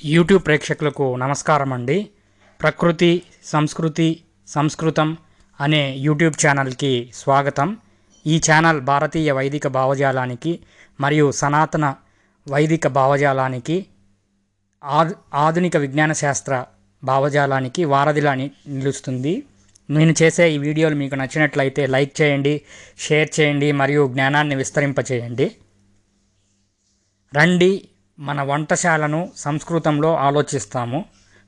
YouTube ప్రేక్షకులకు నమస్కారం అండి ప్రకృతి సంస్కృతి సంస్కృతం అనే యూట్యూబ్ ఛానల్కి స్వాగతం. ఈ ఛానల్ భారతీయ వైదిక భావజాలానికి మరియు సనాతన వైదిక భావజాలానికి ఆధునిక విజ్ఞాన శాస్త్ర భావజాలానికి వారధిలా నిలుస్తుంది. నేను చేసే ఈ వీడియోలు మీకు నచ్చినట్లయితే లైక్ చేయండి షేర్ చేయండి మరియు జ్ఞానాన్ని విస్తరింపచేయండి. రండి. మన వంటశాలను సంస్కృతంలో ఆలోచిస్తాము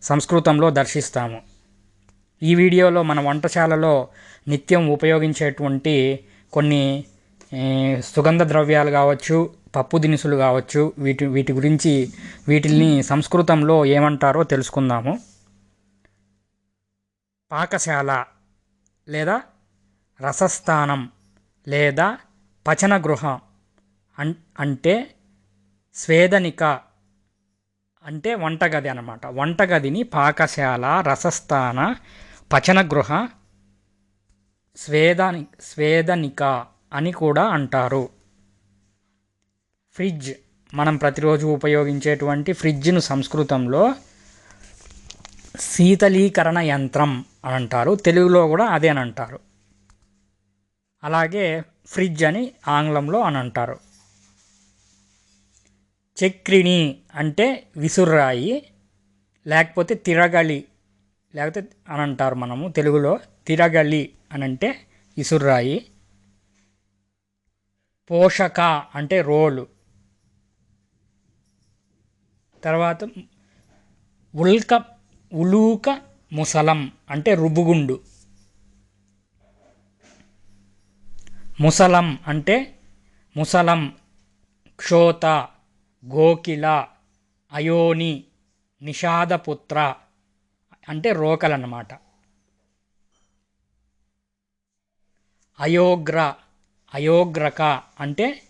సంస్కృతంలో దర్శిస్తాము. ఈ వీడియోలో మన వంటశాలలో నిత్యం ఉపయోగించేటువంటి కొన్ని సుగంధ ద్రవ్యాలు కావచ్చు పప్పు దినుసులు కావచ్చు వీటి వీటి గురించి వీటిని సంస్కృతంలో ఏమంటారో తెలుసుకుందాము. పాకశాల లేదా రసస్థానం లేదా పచన గృహం అంటే స్వేదనిక అంటే వంటగది అనమాట వంటగదిని పాకశాల రసస్థాన పచనగృహ స్వేదని స్వేదనిక అని కూడా అంటారు. ఫ్రిడ్జ్ మనం ప్రతిరోజు ఉపయోగించేటువంటి ఫ్రిడ్జ్ను సంస్కృతంలో శీతలీకరణ యంత్రం అని అంటారు. తెలుగులో కూడా అదే అని అంటారు. అలాగే ఫ్రిడ్జ్ అని ఆంగ్లంలో అని అంటారు. చక్రిణి అంటే విసుర్రాయి లేకపోతే తిరగలి లేకపోతే అని అంటారు మనము తెలుగులో. తిరగలి అని అంటే విసుర్రాయి పోషక అంటే రోలు. తర్వాత ఉల్క ఉలూక ముసలం అంటే రుబుగుండు ముసలం అంటే ముసలం క్షోత గోకిల అయోని నిషాదపుత్ర అంటే రోకలన్నమాట. అయోగ్ర అయోగ్రక అంటే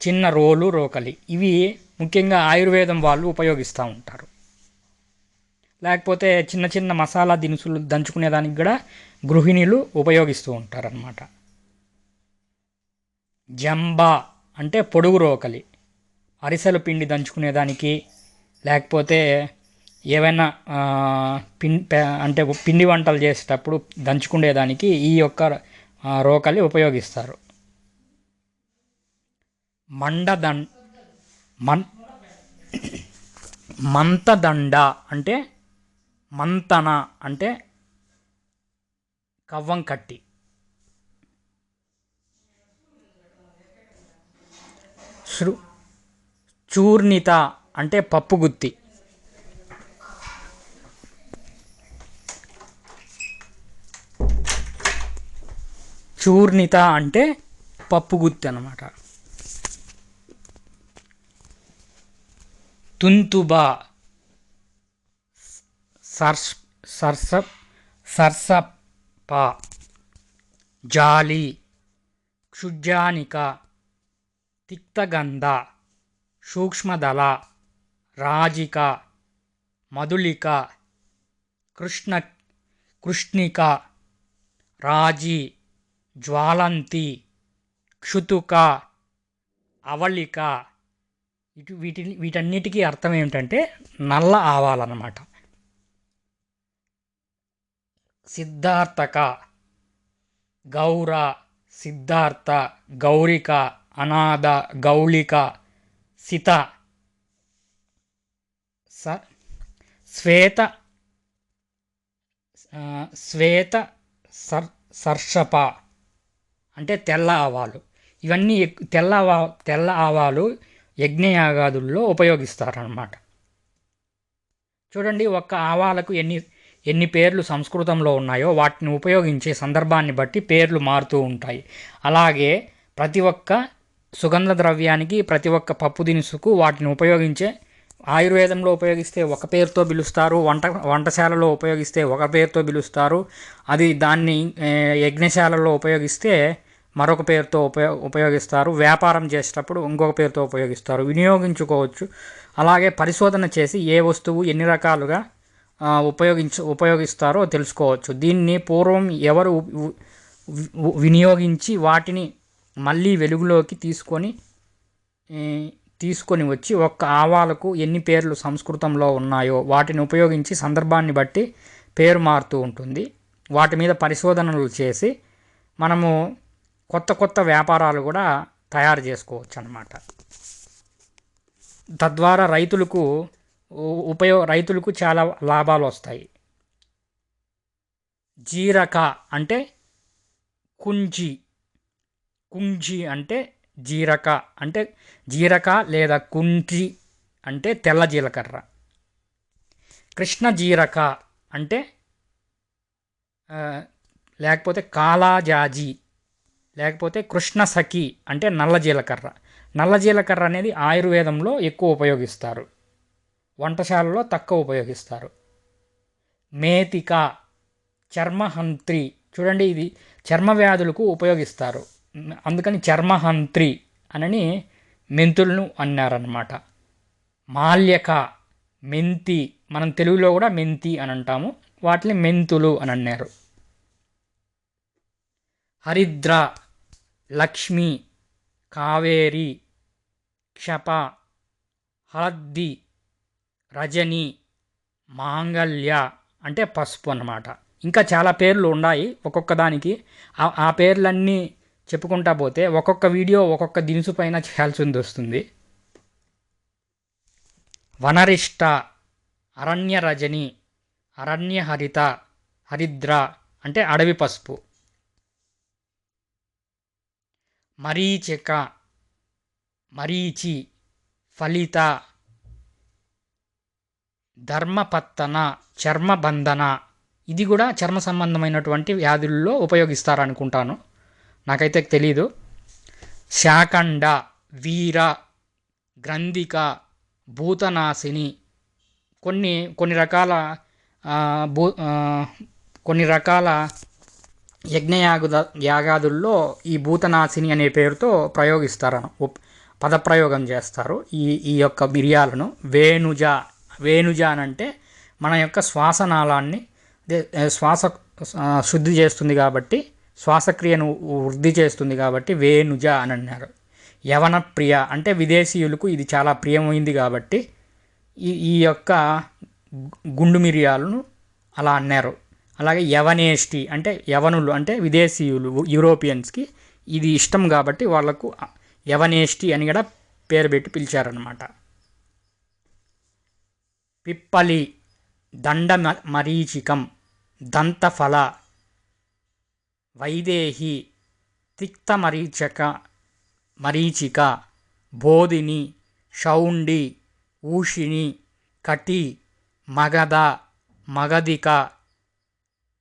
చిన్న రోలు రోకలి. ఇవి ముఖ్యంగా ఆయుర్వేదం వాళ్ళు ఉపయోగిస్తూ ఉంటారు. లేకపోతే చిన్న చిన్న మసాలా దినుసులు దంచుకునేదానికి కూడా గృహిణులు ఉపయోగిస్తూ ఉంటారన్నమాట. జంబా అంటే పొడుగు రోకలి. అరిసెల పిండి దంచుకునేదానికి లేకపోతే ఏవైనా పిం అంటే పిండి వంటలు చేసేటప్పుడు దంచుకునేదానికి ఈ యొక్క రోకలి ఉపయోగిస్తారు. మండదం మన్ మంతదండ అంటే మంతన అంటే కవ్వం కట్టి. శృ చూర్ణిత అంటే పప్పుగుత్తి చూర్ణిత అంటే పప్పుగుత్తి అనమాట తుంతుబ. సర్స్ సర్స సర్సప. జాలి. క్షుజానిక తిక్తగంధ. సూక్ష్మదళ రాజిక మధులిక కృష్ణ కృష్ణిక రాజీ జ్వాలంతి క్షుతుక అవళిక. ఇటు వీటి వీటన్నిటికీ అర్థం ఏమిటంటే నల్ల ఆవాలన్నమాట. సిద్ధార్థక గౌర సిద్ధార్థ గౌరిక అనాథ గౌళిక సిత స శ్వేత శ్వేత సర్ సర్షప అంటే తెల్ల ఆవాలు. ఇవన్నీ తెల్ల ఆవా తెల్ల ఆవాలు యజ్ఞయాగాదుల్లో ఉపయోగిస్తారన్నమాట. చూడండి ఒక్క ఆవాలకు ఎన్ని ఎన్ని పేర్లు సంస్కృతంలో ఉన్నాయో వాటిని ఉపయోగించే సందర్భాన్ని బట్టి పేర్లు మారుతూ ఉంటాయి. అలాగే ప్రతి ఒక్క సుగంధ ద్రవ్యానికి ప్రతి ఒక్క పప్పు దినుసుకు వాటిని ఉపయోగించే ఆయుర్వేదంలో ఉపయోగిస్తే ఒక పేరుతో పిలుస్తారు వంట వంటశాలలో ఉపయోగిస్తే ఒక పేరుతో పిలుస్తారు అది దాన్ని యజ్ఞశాలలో ఉపయోగిస్తే మరొక పేరుతో ఉపయో ఉపయోగిస్తారు వ్యాపారం చేసేటప్పుడు ఇంకొక పేరుతో ఉపయోగిస్తారు వినియోగించుకోవచ్చు. అలాగే పరిశోధన చేసి ఏ వస్తువు ఎన్ని రకాలుగా ఉపయోగించు ఉపయోగించ ఉపయోగిస్తారో తెలుసుకోవచ్చు. దీన్ని పూర్వం ఎవరు వినియోగించి వాటిని మళ్ళీ వెలుగులోకి తీసుకొని తీసుకొని వచ్చి ఒక్క ఆవాలకు ఎన్ని పేర్లు సంస్కృతంలో ఉన్నాయో వాటిని ఉపయోగించి సందర్భాన్ని బట్టి పేరు మారుతూ ఉంటుంది. వాటి మీద పరిశోధనలు చేసి మనము కొత్త కొత్త వ్యాపారాలు కూడా తయారు చేసుకోవచ్చు అన్నమాట తద్వారా రైతులకు ఉపయోగ రైతులకు చాలా లాభాలు వస్తాయి. జీరక అంటే కుంజీ. కుంజి అంటే జీరక అంటే జీరక లేదా కుంజి అంటే తెల్ల జీలకర్ర. కృష్ణ జీరక అంటే లేకపోతే కాలాజాజి లేకపోతే కృష్ణ సఖి అంటే నల్ల జీలకర్ర. నల్ల జీలకర్ర అనేది ఆయుర్వేదంలో ఎక్కువ ఉపయోగిస్తారు. వంటశాలలో తక్కువ ఉపయోగిస్తారు. మేతిక చర్మహంత్రి చూడండి ఇది చర్మ వ్యాధులకు ఉపయోగిస్తారు. అందుకని చర్మహంత్రి అనని మెంతులను అన్నారన్నమాట. మాల్యక మెంతి మనం తెలుగులో కూడా మెంతి అని అంటాము వాటిని మెంతులు అని అన్నారు. హరిద్ర లక్ష్మి కావేరి క్షప హద్ది రజని మాంగళ్య అంటే పసుపు అన్నమాట. ఇంకా చాలా పేర్లు ఉన్నాయి ఒక్కొక్క దానికి. ఆ పేర్లన్నీ చెప్పుకుంటా పోతే ఒక్కొక్క వీడియో ఒక్కొక్క దినుసు పైన చేయాల్సింది వస్తుంది. వనరిష్ట అరణ్య రజని అరణ్య హరిత హరిద్ర అంటే అడవి పసుపు. మరీచిక మరీచి ఫలిత ధర్మపత్తన చర్మబంధన. ఇది కూడా చర్మ సంబంధమైనటువంటి వ్యాధుల్లో ఉపయోగిస్తారనుకుంటాను. నాకైతే తెలీదు. శాకండ వీర గ్రంథిక భూతనాశిని కొన్ని కొన్ని రకాల భూ కొన్ని రకాల యజ్ఞయాగుద యాగాదుల్లో ఈ భూతనాశిని అనే పేరుతో ప్రయోగిస్తారు పదప్రయోగం చేస్తారు ఈ ఈ యొక్క మిరియాలను. వేణుజ వేణుజ అని అంటే మన యొక్క శ్వాసనాళాన్ని శ్వాస శుద్ధి చేస్తుంది కాబట్టి శ్వాసక్రియను వృద్ధి చేస్తుంది కాబట్టి వేణుజ అని అన్నారు. యవన ప్రియ అంటే విదేశీయులకు ఇది చాలా ప్రియమైంది కాబట్టి ఈ ఈ యొక్క గుండు మిరియాలను అలా అన్నారు. అలాగే యవనేష్టి అంటే యవనులు అంటే విదేశీయులు యూరోపియన్స్కి ఇది ఇష్టం కాబట్టి వాళ్ళకు యవనేష్టి అని కూడా పేరు పెట్టి పిలిచారనమాట పిప్పలి దండ మ- మరీచికం దంతఫల వైదేహి తిక్తమరీచక మరీచిక బోధిని షౌండి ఊషిణి కటి మగధ మగధిక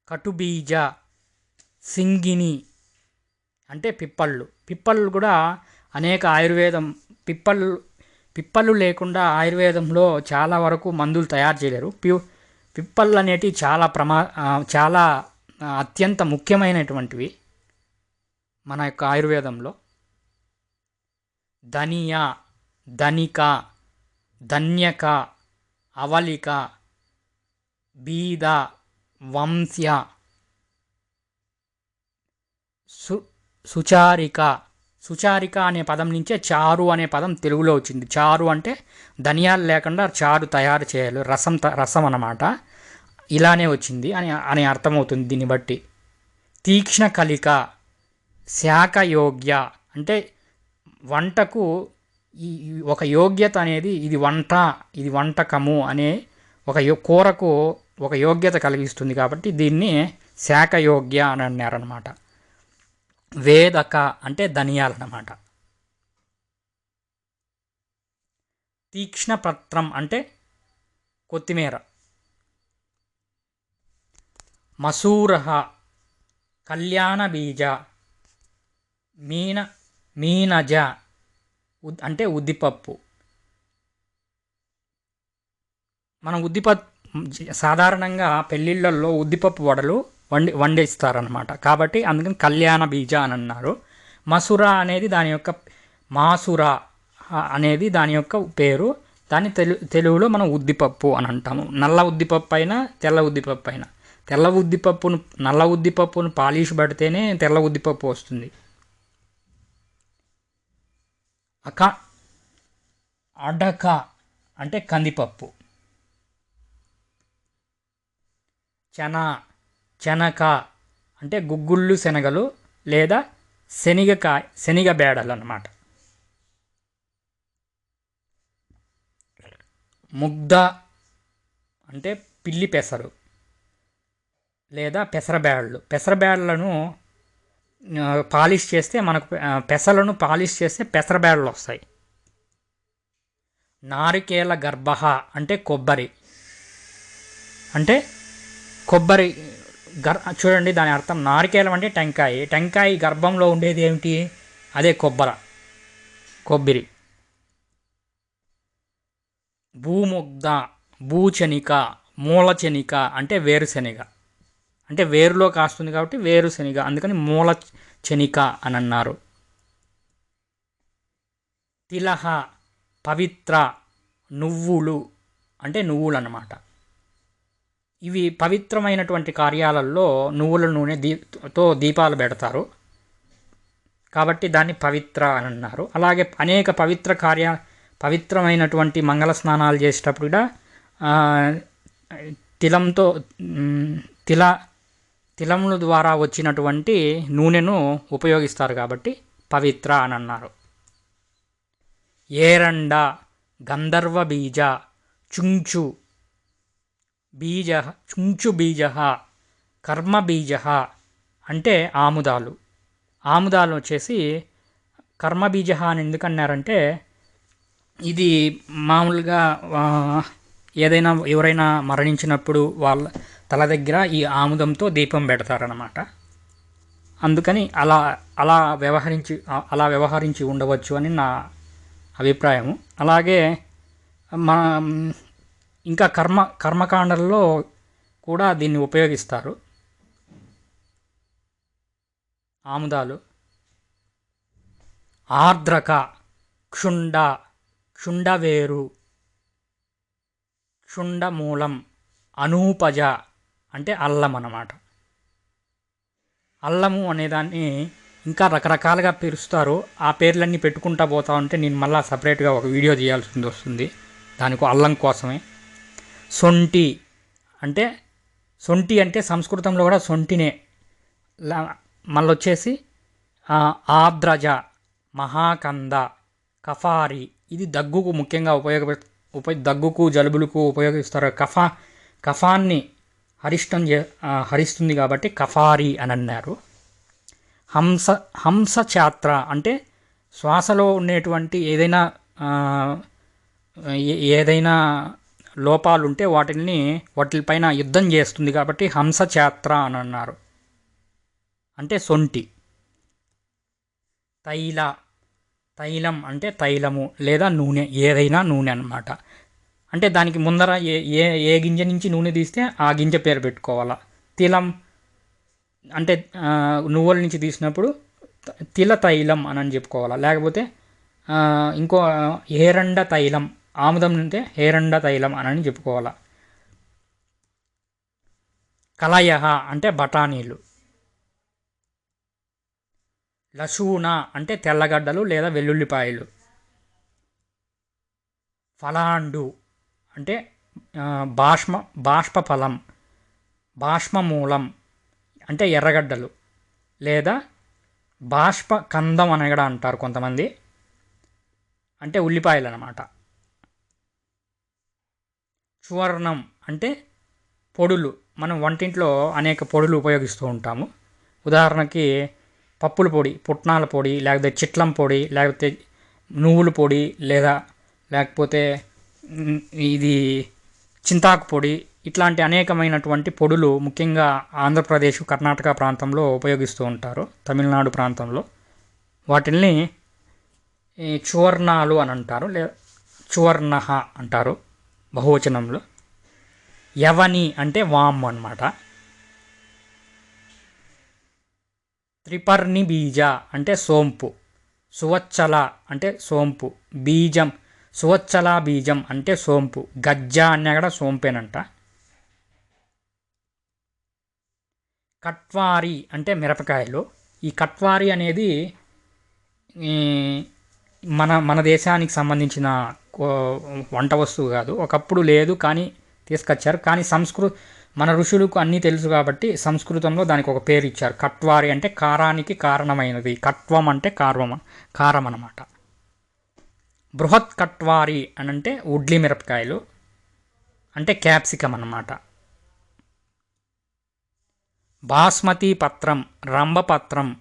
కటుబీజ సింగిని అంటే పిప్పళ్ళు. పిప్పళ్ళు కూడా అనేక ఆయుర్వేదం పిప్పళ్ళు పిప్పళ్ళు లేకుండా ఆయుర్వేదంలో చాలా వరకు మందులు తయారు చేయలేరు. పి పిప్పళ్ళు అనేటివి చాలా ప్రమా చాలా అత్యంత ముఖ్యమైనటువంటివి మన యొక్క ఆయుర్వేదంలో. ధనియ ధనిక ధన్యక అవలిక బీద వంశ్య సు సుచారిక. సుచారిక అనే పదం నుంచే చారు అనే పదం తెలుగులో వచ్చింది. చారు అంటే ధనియాలు లేకుండా చారు తయారు చేయాలి. రసం త- రసం అన్నమాట. ఇలానే వచ్చింది అని అని అర్థమవుతుంది దీన్ని బట్టి. తీక్ష్ణ కలిక శాఖయోగ్య అంటే వంటకు ఈ ఒక యోగ్యత అనేది ఇది వంట ఇది వంటకము అనే ఒక కూరకు ఒక యోగ్యత కలిగిస్తుంది కాబట్టి దీన్ని శాఖయోగ్య అని అన్నారనమాట వేదక అంటే ధనియాలన్నమాట. తీక్ష్ణపత్రం అంటే కొత్తిమీర. మసూరహ కళ్యాణ బీజ మీన మీనజ ఉద్ అంటే ఉద్దిపప్పు. మనం ఉద్దిపప్పు సాధారణంగా పెళ్ళిళ్ళల్లో ఉద్దిపప్పు వడలు వండి వండిస్తారనమాట కాబట్టి అందుకని కళ్యాణ బీజ అని అన్నారు మసూర అనేది దాని యొక్క మాసుర అనేది దాని యొక్క పేరు. దాన్ని తెలు తెలుగులో మనం ఉద్దిపప్పు అని అంటాము. నల్ల ఉద్దిపప్పు అయినా తెల్ల ఉద్దిపప్పు అయినా. తెల్ల ఉద్దిపప్పును నల్ల ఉద్దిపప్పును పాలిష్ పడితేనే తెల్ల ఉద్దిపప్పు వస్తుంది. అక అడక అంటే కందిపప్పు. చెన చెనక అంటే గుగ్గుళ్ళు శనగలు లేదా శనగకాయ శనగ బేడలు అన్నమాట ముగ్ధ అంటే పిల్లి పెసరు. లేదా పెసరబేడలు పెసరబేడలను పాలిష్ చేస్తే మనకు పెసలను పాలిష్ చేస్తే పెసరబేడలు వస్తాయి. నారికేల గర్భ అంటే కొబ్బరి. అంటే కొబ్బరి గర్ చూడండి దాని అర్థం. నారికేలం అంటే టెంకాయ. టెంకాయ గర్భంలో ఉండేది ఏమిటి? అదే కొబ్బర. కొబ్బరి. భూముగ్ధ భూచనిక మూలచనిక అంటే వేరుశనిగ. అంటే వేరులో కాస్తుంది కాబట్టి వేరుశనిగ అందుకని మూల చెనిక అని అన్నారు తిలహ పవిత్ర నువ్వులు అంటే నువ్వులు అన్నమాట ఇవి పవిత్రమైనటువంటి కార్యాలలో నువ్వుల నూనె దీ తో దీపాలు పెడతారు. కాబట్టి దాన్ని పవిత్ర అని అన్నారు అలాగే అనేక పవిత్ర కార్య పవిత్రమైనటువంటి మంగళ స్నానాలు చేసేటప్పుడు కూడా తిలంతో తిల తిలముల ద్వారా వచ్చినటువంటి నూనెను ఉపయోగిస్తారు కాబట్టి పవిత్ర అని అన్నారు ఏరండ గంధర్వ బీజ చుంచు బీజ చుంచు బీజ కర్మ బీజ అంటే ఆముదాలు. ఆముదాలు వచ్చేసి కర్మ బీజ అని ఎందుకన్నారంటే ఇది మామూలుగా ఏదైనా ఎవరైనా మరణించినప్పుడు వాళ్ళ తల దగ్గర ఈ ఆముదంతో దీపం పెడతారనమాట అందుకని అలా అలా వ్యవహరించి అలా వ్యవహరించి ఉండవచ్చు అని నా అభిప్రాయము. అలాగే మన ఇంకా కర్మ కర్మకాండల్లో కూడా దీన్ని ఉపయోగిస్తారు. ఆముదాలు. ఆర్ద్రక క్షుండ క్షుండవేరు క్షుండమూలం అనూపజ అంటే అల్లం అన్నమాట. అల్లము అనేదాన్ని ఇంకా రకరకాలుగా పిలుస్తారు ఆ పేర్లన్నీ పెట్టుకుంటా పోతా ఉంటే నేను మళ్ళీ సపరేట్గా ఒక వీడియో చేయాల్సింది వస్తుంది. దానికి అల్లం కోసమే. సొంటి అంటే సొంటి అంటే సంస్కృతంలో కూడా సొంటినే. మళ్ళీ వచ్చేసి ఆద్రజ మహాకంద కఫారి. ఇది దగ్గుకు ముఖ్యంగా ఉపయోగ ఉప దగ్గుకు జలుబులకు ఉపయోగిస్తారు. కఫా కఫాన్ని హరిష్టం చే హరిస్తుంది కాబట్టి కఫారి అని అన్నారు హంస హంస ఛాత్ర అంటే శ్వాసలో ఉండేటువంటి ఏదైనా ఏ- ఏదైనా లోపాలు ఉంటే వాటిని వాటిపైన యుద్ధం చేస్తుంది కాబట్టి హంస ఛాత్ర అని అన్నారు అంటే సొంటి. తైల తైలం అంటే తైలము లేదా నూనె ఏదైనా నూనె అనమాట అంటే దానికి ముందర ఏ ఏ ఏ గింజ నుంచి నూనె తీస్తే ఆ గింజ పేరు పెట్టుకోవాలా? తిలం అంటే నువ్వుల నుంచి తీసినప్పుడు తిల తైలం అని అని చెప్పుకోవాలా? లేకపోతే ఇంకో హేరండ తైలం ఆముదం అంటే హేరండ తైలం అని అని చెప్పుకోవాలా? కలయహ అంటే బఠానీలు. లసూన అంటే తెల్లగడ్డలు లేదా వెల్లుల్లిపాయలు. ఫలాండు అంటే బాష్మ బాష్ప ఫలం బాష్మమూలం అంటే ఎర్రగడ్డలు లేదా బాష్ప కందం అని కూడా అంటారు కొంతమంది. అంటే ఉల్లిపాయలు అన్నమాట సువర్ణం అంటే పొడులు. మనం వంటింట్లో అనేక పొడులు ఉపయోగిస్తూ ఉంటాము. ఉదాహరణకి పప్పుల పొడి పుట్నాల పొడి లేకపోతే చిట్లం పొడి లేకపోతే నువ్వుల పొడి లేదా లేకపోతే ఇది చింతాకు పొడి. ఇట్లాంటి అనేకమైనటువంటి పొడులు ముఖ్యంగా ఆంధ్రప్రదేశ్ కర్ణాటక ప్రాంతంలో ఉపయోగిస్తూ ఉంటారు తమిళనాడు ప్రాంతంలో. వాటిల్ని చువర్ణాలు అని అంటారు లేదా చువర్ణ అంటారు బహువచనంలో. యవని అంటే వామ్ అన్నమాట. త్రిపర్ణి బీజ అంటే సోంపు. సువచ్చల అంటే సోంపు. బీజం సువచ్చల బీజం అంటే సోంపు. గజ్జ అన్నా కూడా సోంపేనంట. కట్వారి అంటే మిరపకాయలు. ఈ కట్వారి అనేది మన మన దేశానికి సంబంధించిన కో- వంట వస్తువు కాదు. ఒకప్పుడు లేదు కానీ తీసుకొచ్చారు. కానీ సంస్కృ మన ఋషులకు అన్నీ తెలుసు కాబట్టి సంస్కృతంలో దానికి ఒక పేరు ఇచ్చారు. కట్వారి అంటే కారానికి కారణమైనది. కట్వం అంటే కార్వం కారం అన్నమాట బృహత్ కట్వారి అని అంటే ఉడ్లి మిరపకాయలు అంటే క్యాప్సికమ్ అన్నమాట. బాస్మతి పత్రం రంభపత్రం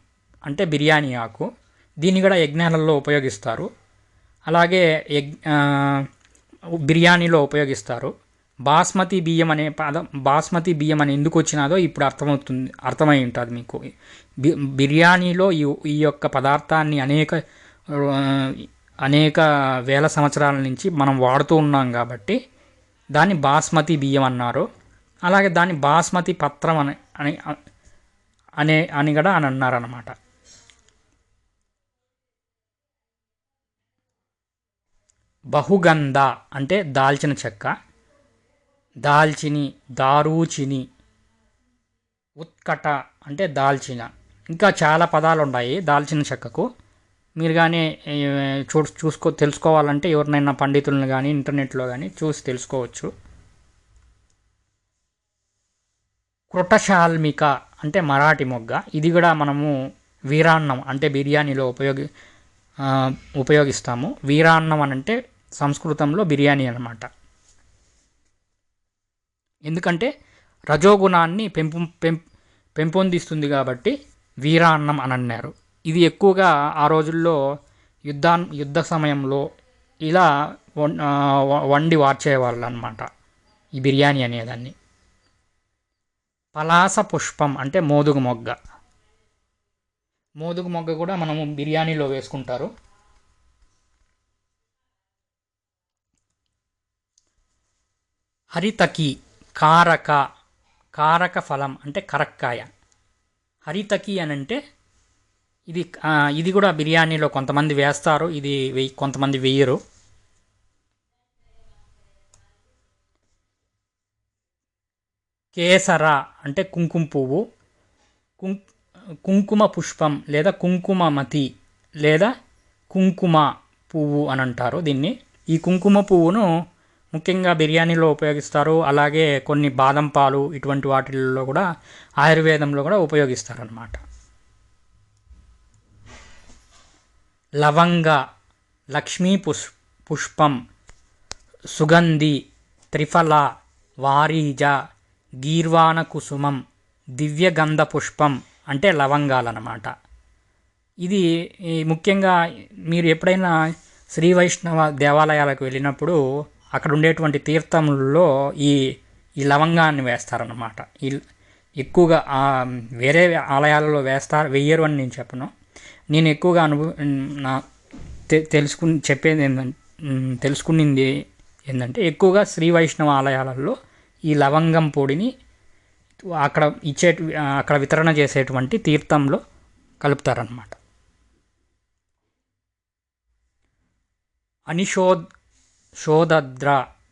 అంటే బిర్యానీ ఆకు. దీన్ని కూడా యజ్ఞాలలో ఉపయోగిస్తారు. అలాగే యగ్ బిర్యానీలో ఉపయోగిస్తారు. బాస్మతి బియ్యం అనే పదం బాస్మతి బియ్యం అని ఎందుకు వచ్చినాదో ఇప్పుడు అర్థమవుతుంది అర్థమై ఉంటుంది మీకు. బి- బిర్యానీలో ఈ ఈ యొక్క పదార్థాన్ని అనేక అనేక వేల సంవత్సరాల నుంచి మనం వాడుతూ ఉన్నాం కాబట్టి దాన్ని బాస్మతి బియ్యం అన్నారు. అలాగే దాన్ని బాస్మతి పత్రం అని అని అనే అని కూడా అని అన్నారనమాట బహుగంధ అంటే దాల్చిన చెక్క దాల్చిని దారూచిని ఉత్కట అంటే దాల్చిన. ఇంకా చాలా పదాలు ఉన్నాయి దాల్చిన చెక్కకు. మీరు కానీ చూ చూసుకో తెలుసుకోవాలంటే ఎవరినైనా పండితులను కానీ ఇంటర్నెట్లో కానీ చూసి తెలుసుకోవచ్చు. కృటశాల్మిక అంటే మరాఠీ మొగ్గ. ఇది కూడా మనము వీరాన్నం అంటే బిర్యానీలో ఉపయోగి ఉపయోగిస్తాము. వీరాన్నం అని అంటే సంస్కృతంలో బిర్యానీ అనమాట ఎందుకంటే రజోగుణాన్ని పెంపు పెం పెంపొందిస్తుంది కాబట్టి వీరాన్నం అని అన్నారు. ఇది ఎక్కువగా ఆ రోజుల్లో యుద్ధా యుద్ధ సమయంలో ఇలా వ- వండి వార్చేవాళ్ళు అనమాట ఈ బిర్యానీ అనేదాన్ని. పలాస పుష్పం అంటే మోదుగు మొగ్గ. మోదుగు మొగ్గ కూడా మనము బిర్యానీలో వేసుకుంటారు. హరితకి కారక కారక ఫలం అంటే కరక్కాయ. హరితకి అని అంటే ఇది ఇది కూడా బిర్యానీలో కొంతమంది వేస్తారు. ఇది వెయ్యి కొంతమంది వేయరు కేసర అంటే కుంకుమ పువ్వు. కుంకుమ పుష్పం లేదా కుంకుమమతి లేదా కుంకుమ పువ్వు అని అంటారు దీన్ని. ఈ కుంకుమ పువ్వును ముఖ్యంగా బిర్యానీలో ఉపయోగిస్తారు. అలాగే కొన్ని బాదం పాలు ఇటువంటి వాటిల్లో కూడా ఆయుర్వేదంలో కూడా ఉపయోగిస్తారనమాట లవంగ లక్ష్మీ పుష్ పుష్పం సుగంధి త్రిఫల వారీజ గీర్వాణ కుసుమం దివ్యగంధ పుష్పం అంటే లవంగాలన్నమాట. ఇది ఈ ముఖ్యంగా మీరు ఎప్పుడైనా శ్రీ వైష్ణవ దేవాలయాలకు వెళ్ళినప్పుడు అక్కడ ఉండేటువంటి తీర్థములలో ఈ ఈ లవంగాన్ని వేస్తారన్నమాట. ఈ ఎక్కువగా వేరే ఆలయాలలో వేస్తారు వెయ్యరు అని నేను చెప్పను. నేను ఎక్కువగా అనుభవ నా తె- తెలుసుకుని చెప్పేది ఏంటంటే తెలుసుకునింది ఏంటంటే ఎక్కువగా శ్రీ వైష్ణవ ఆలయాలలో ఈ లవంగం పొడిని అక్కడ ఇచ్చే అక్కడ వితరణ చేసేటువంటి తీర్థంలో కలుపుతారనమాట అనిషోద్ శోధద్ర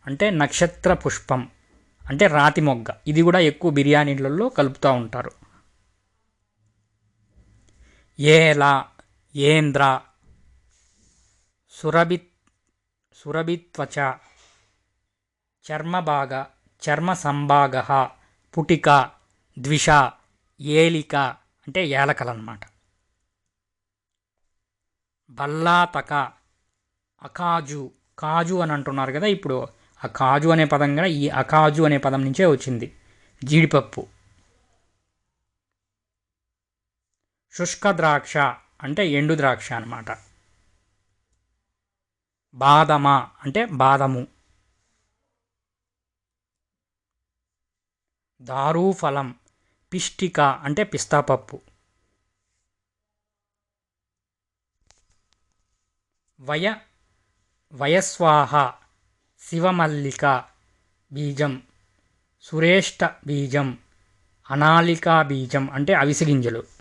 అంటే నక్షత్ర పుష్పం అంటే రాతి మొగ్గ. ఇది కూడా ఎక్కువ బిర్యానీలలో కలుపుతూ ఉంటారు. ఏల ఏంద్ర సురభి సురభిత్వచ చర్మభాగ చర్మ సంభాగ పుటిక ద్విష ఏలిక అంటే ఏలకలన్నమాట. బల్లాతక అకాజు కాజు అని అంటున్నారు కదా ఇప్పుడు. ఆ కాజు అనే పదం కూడా ఈ అకాజు అనే పదం నుంచే వచ్చింది. జీడిపప్పు. శుష్క ద్రాక్ష అంటే ఎండు ద్రాక్ష అనమాట బాదమ అంటే బాదము. దారూఫలం పిష్టిక అంటే పిస్తాపప్పు వయ వయస్వాహ శివమల్లిక బీజం. సురేష్ట బీజం అనాలికా బీజం అంటే అవిసె గింజలు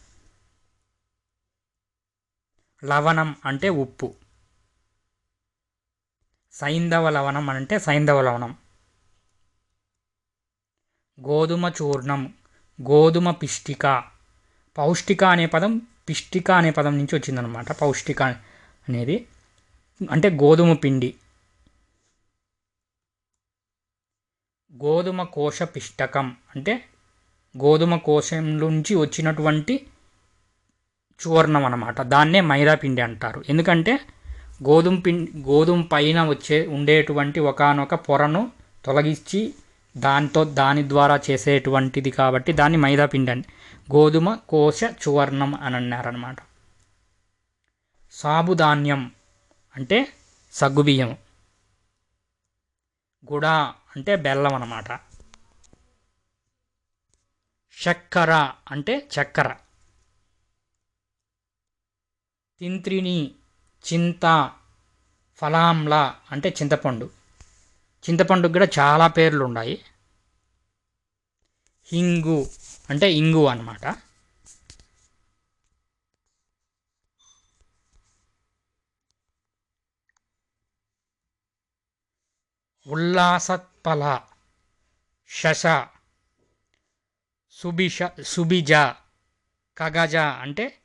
లవణం అంటే ఉప్పు. సైంధవ లవణం అంటే సైంధవ లవణం. గోధుమ చూర్ణం గోధుమ పిష్టిక. పౌష్టిక అనే పదం పిష్టిక అనే పదం నుంచి వచ్చిందనమాట పౌష్టిక అనేది అంటే గోధుమ పిండి. గోధుమ కోశ పిష్టకం అంటే గోధుమ కోశం నుంచి వచ్చినటువంటి చూర్ణం అనమాట దాన్నే మైదా పిండి అంటారు. ఎందుకంటే గోధుమ పిండి గోధుమ పైన వచ్చే ఉండేటువంటి ఒకనొక పొరను తొలగించి దాంతో దాని ద్వారా చేసేటువంటిది కాబట్టి దాన్ని మైదా పిండి అని. గోధుమ కోశ చూర్ణం అని అన్నారనమాట సాబుధాన్యం అంటే సగ్గుబియ్యం గుడ అంటే బెల్లం అనమాట చక్కెర అంటే చక్కెర. తింత్రిని చింత ఫలాంల అంటే చింతపండు. చింతపండుకు కూడా చాలా పేర్లు ఉన్నాయి. హింగు అంటే ఇంగు అనమాట ఉల్లాసత్పల శశ సుబిష సుబిజ కగజ అంటే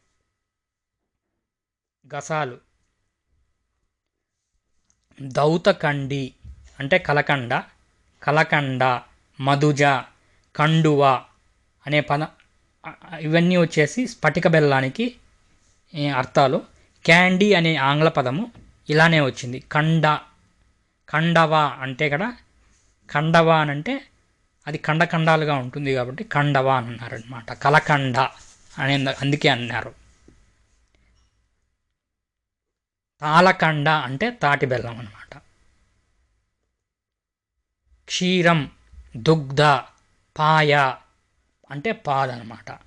గసాలు. దౌతకండి అంటే కలకండ కలకండ మధుజ కండువ అనే పద ఇవన్నీ వచ్చేసి స్ఫటిక బెల్లానికి అర్థాలు. క్యాండీ అనే ఆంగ్ల పదము ఇలానే వచ్చింది. కండ కండవ అంటే కదా కండవ అని అంటే అది ఖండఖండాలుగా ఉంటుంది కాబట్టి కండవ అని అన్నారనమాట కలకండ అని అందుకే అన్నారు. తాళకండ అంటే తాటి బెల్లం అనమాట క్షీరం దుగ్ధ పాయ అంటే పాదనమాట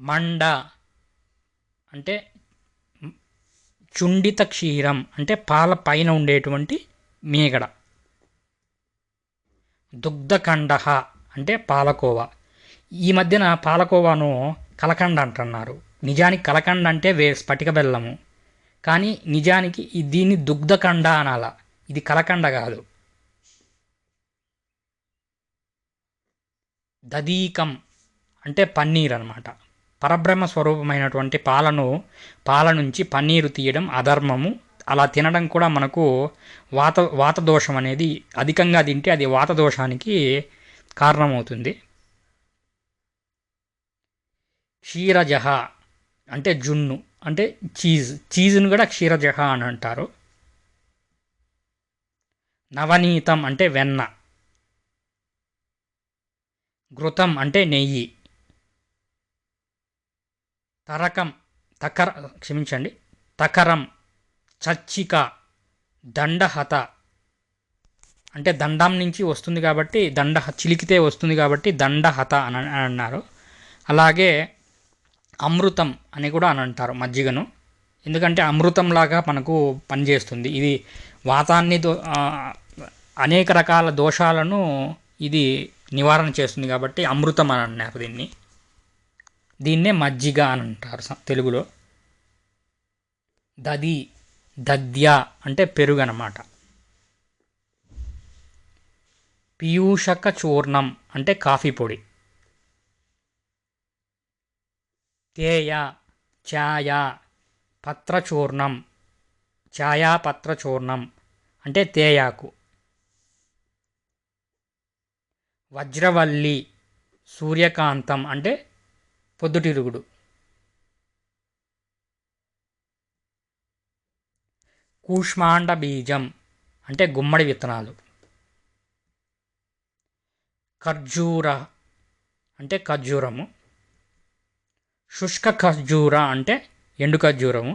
మండ అంటే చుండిత క్షీరం అంటే పాల పైన ఉండేటువంటి మీగడ. దుగ్ధకండ అంటే పాలకోవా. ఈ మధ్యన పాలకోవాను కలకండ అంటున్నారు. నిజానికి కలకండ అంటే వే స్ఫటిక బెల్లము. కానీ నిజానికి దీన్ని దుగ్ధకండ అనాల. ఇది కలకండ కాదు. దదీకం అంటే పన్నీర్ అనమాట పరబ్రహ్మ స్వరూపమైనటువంటి పాలను పాల నుంచి పన్నీరు తీయడం అధర్మము. అలా తినడం కూడా మనకు వాత వాత దోషం అనేది అధికంగా తింటే అది వాత దోషానికి కారణమవుతుంది. క్షీరజహ అంటే జున్ను అంటే చీజ్ చీజ్ను కూడా క్షీరజహ అని అంటారు. నవనీతం అంటే వెన్న. ఘృతం అంటే నెయ్యి. తరకం తకర క్షమించండి తకరం చచ్చిక దండహత. అంటే దండం నుంచి వస్తుంది కాబట్టి దండ చిలికితే వస్తుంది కాబట్టి దండహత అని అని అన్నారు. అలాగే అమృతం అని కూడా అని అంటారు మజ్జిగను. ఎందుకంటే అమృతంలాగా మనకు పనిచేస్తుంది. ఇది వాతాన్ని దో అనేక రకాల దోషాలను ఇది నివారణ చేస్తుంది కాబట్టి అమృతం అని అన్నారు దీన్ని. దీన్నే మజ్జిగ అని అంటారు స- తెలుగులో. దది దద్య అంటే పెరుగు అన్నమాట పీయూషక చూర్ణం అంటే కాఫీ పొడి. తేయ ఛాయ పత్రచూర్ణం. ఛాయాపత్రచూర్ణం అంటే తేయాకు. వజ్రవల్లి సూర్యకాంతం అంటే పొద్దుటిరుగుడు. కూష్మాండ బీజం అంటే గుమ్మడి విత్తనాలు. ఖర్జూర అంటే ఖర్జూరము. శుష్క ఖర్జూర అంటే ఎండు ఖర్జూరము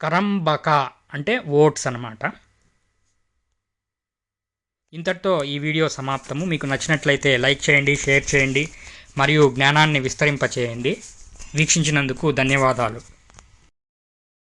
కరంబక అంటే ఓట్స్ అనమాట ఇంతటితో ఈ వీడియో సమాప్తము. మీకు నచ్చినట్లయితే లైక్ చేయండి షేర్ చేయండి మరియు జ్ఞానాన్ని విస్తరింపచేయండి. వీక్షించినందుకు ధన్యవాదాలు.